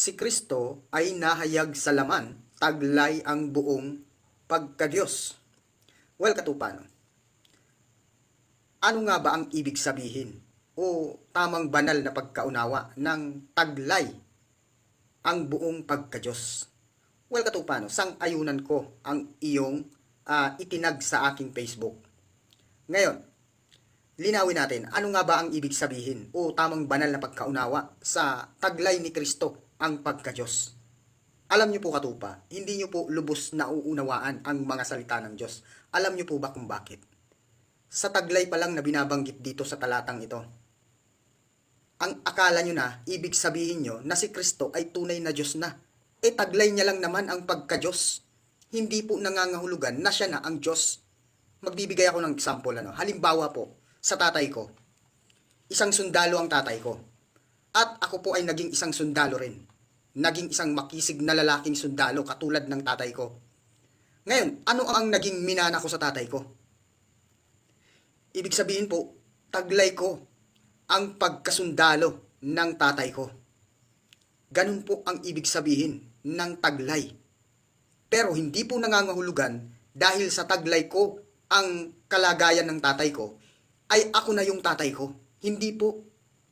si Kristo ay nahayag sa laman, taglay ang buong pagkadiyos. Well, katupano. Ano nga ba ang ibig sabihin o tamang banal na pagkaunawa ng taglay ang buong pagkadiyos? Well, katupano, sang ayunan ko ang iyong ah, itinag sa aking Facebook. Ngayon, linawin natin, ano nga ba ang ibig sabihin o tamang banal na pagkaunawa sa taglay ni Kristo ang pagkadiyos? Alam niyo po katupa, hindi niyo po lubos na uunawaan ang mga salita ng Diyos. Alam niyo po ba kung bakit? Sa taglay pa lang na binabanggit dito sa talatang ito, ang akala nyo na, ibig sabihin nyo na si Kristo ay tunay na Diyos na. E taglay niya lang naman ang pagka-Diyos. Hindi po nangangahulugan na siya na ang Diyos. Magbibigay ako ng example. Ano? Halimbawa po, sa tatay ko. Isang sundalo ang tatay ko. At ako po ay naging isang sundalo rin. Naging isang makisig na lalaking sundalo katulad ng tatay ko. Ngayon, ano ang naging minana ko sa tatay ko? Ibig sabihin po, taglay ko ang pagkasundalo ng tatay ko. Ganun po ang ibig sabihin ng taglay. Pero hindi po nangangahulugan dahil sa taglay ko ang kalagayan ng tatay ko, ay ako na yung tatay ko. Hindi po.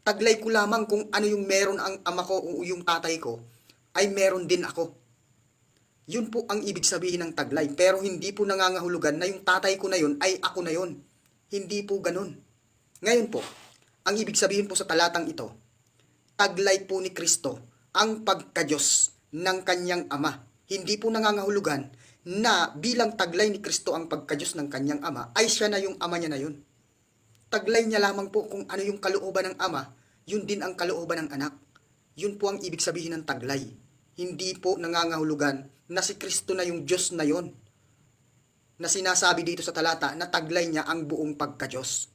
Taglay ko lamang kung ano yung meron ang ama ko o yung tatay ko, ay meron din ako. Yun po ang ibig sabihin ng taglay. Pero hindi po nangangahulugan na yung tatay ko na yun ay ako na yun. Hindi po ganun. Ngayon po, ang ibig sabihin po sa talatang ito, taglay po ni Kristo ang pagkadyos ng kanyang ama. Hindi po nangangahulugan na bilang taglay ni Kristo ang pagkadyos ng kanyang ama, ay siya na yung ama niya na yun. Taglay niya lamang po kung ano yung kalooban ng ama, yun din ang kalooban ng anak. Yun po ang ibig sabihin ng taglay. Hindi po nangangahulugan na si Kristo na yung Diyos na yon na sinasabi dito sa talata na taglay niya ang buong pagkadyos.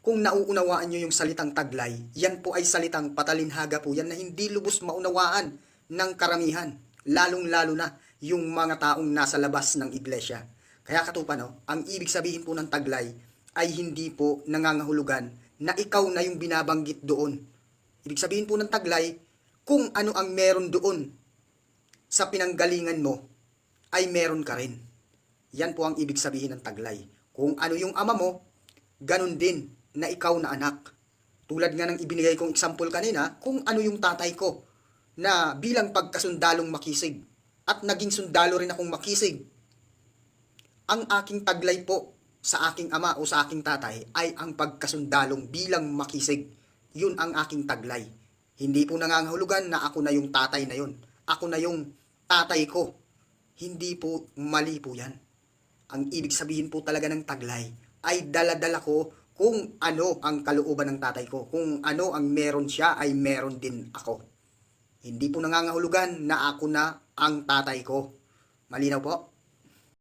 Kung nauunawaan nyo yung salitang taglay, yan po ay salitang patalinhaga po yan na hindi lubos maunawaan ng karamihan, lalong-lalo na yung mga taong nasa labas ng iglesia. Kaya katupa no, ang ibig sabihin po ng taglay ay hindi po nangangahulugan na ikaw na yung binabanggit doon. Ibig sabihin po ng taglay, kung ano ang meron doon sa pinanggalingan mo, ay meron ka rin. Yan po ang ibig sabihin ng taglay. Kung ano yung ama mo, ganun din na ikaw na anak. Tulad nga ng ibinigay kong example kanina, kung ano yung tatay ko na bilang pagkasundalong makisig at naging sundalo rin akong makisig. Ang aking taglay po sa aking ama o sa aking tatay ay ang pagkasundalong bilang makisig. Yun ang aking taglay. Hindi po nangangahulugan na ako na yung tatay na yun. Ako na yung tatay ko. Hindi po mali po yan. Ang ibig sabihin po talaga ng taglay ay daladala ko kung ano ang kalooban ng tatay ko. Kung ano ang meron siya ay meron din ako. Hindi po nangangahulugan na ako na ang tatay ko. Malinaw po?